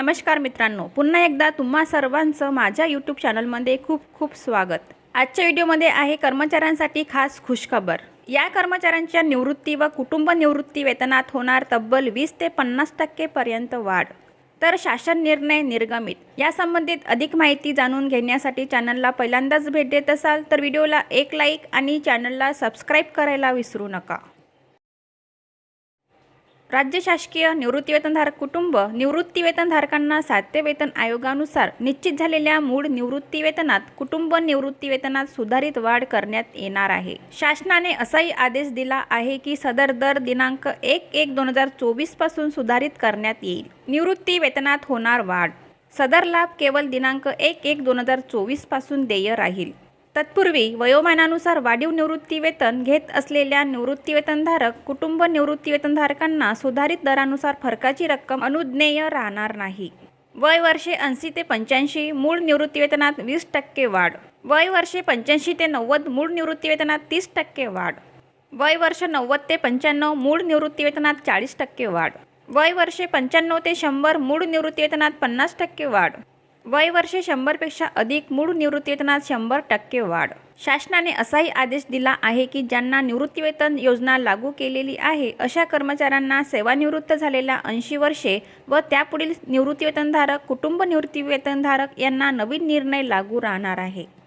नमस्कार मित्रांनो पुन्हा एकदा तुम्हा सर्वांचं माझ्या यूट्यूब चॅनलमध्ये खूप खूप स्वागत. आजच्या व्हिडिओमध्ये आहे कर्मचाऱ्यांसाठी खास खुशखबर. या कर्मचाऱ्यांच्या निवृत्ती व कुटुंब निवृत्ती वेतनात होणार तब्बल वीस ते पन्नास टक्केपर्यंत वाढ. तर शासन निर्णय निर्गमित. या संबंधित अधिक माहिती जाणून घेण्यासाठी चॅनलला पहिल्यांदाच भेट देत असाल तर व्हिडिओला एक लाईक आणि चॅनलला सबस्क्राईब करायला विसरू नका. राज्य शासकीय निवृत्तीवेतनधारक कुटुंब निवृत्तीवेतनधारकांना सातत्य वेतन आयोगानुसार निश्चित झालेल्या मूळ निवृत्तीवेतनात कुटुंब निवृत्तीवेतनात सुधारित वाढ करण्यात येणार आहे. शासनाने असाही आदेश दिला आहे की सदर दर दिनांक एक एक दोन हजार चोवीसपासून सुधारित करण्यात येईल. निवृत्ती वेतनात होणार वाढ. सदर लाभ केवळ दिनांक एक एक दोन हजार चोवीसपासून देय राहील. तत्पूर्वी वयोमानानुसार वाढीव निवृत्तीवेतन घेत असलेल्या निवृत्तीवेतनधारक कुटुंब निवृत्तीवेतनधारकांना सुधारित दरानुसार फरकाची रक्कम अनुज्ञेय राहणार नाही. वय वर्षे ऐंशी ते पंच्याऐंशी मूळ निवृत्तीवेतनात वीस टक्के वाढ. वय वर्षे पंच्याऐंशी ते नव्वद मूळ निवृत्तीवेतनात तीस टक्के वाढ. वय वर्ष नव्वद ते पंच्याण्णव मूळ निवृत्तीवेतनात चाळीस टक्के वाढ. वय वर्षे पंच्याण्णव ते शंभर मूळ निवृत्तीवेतनात पन्नास टक्के वाढ. वय वर्ष शंभरपेक्षा अधिक मूळ निवृत्तीवेतनात शंभर टक्के वाढ. शासनाने असाही आदेश दिला आहे की ज्यांना निवृत्तीवेतन योजना लागू केलेली आहे अशा कर्मचाऱ्यांना सेवानिवृत्त झालेल्या ऐंशी वर्षे व त्यापुढील निवृत्तीवेतनधारक कुटुंब निवृत्तीवेतनधारक यांना नवीन निर्णय लागू राहणार आहे.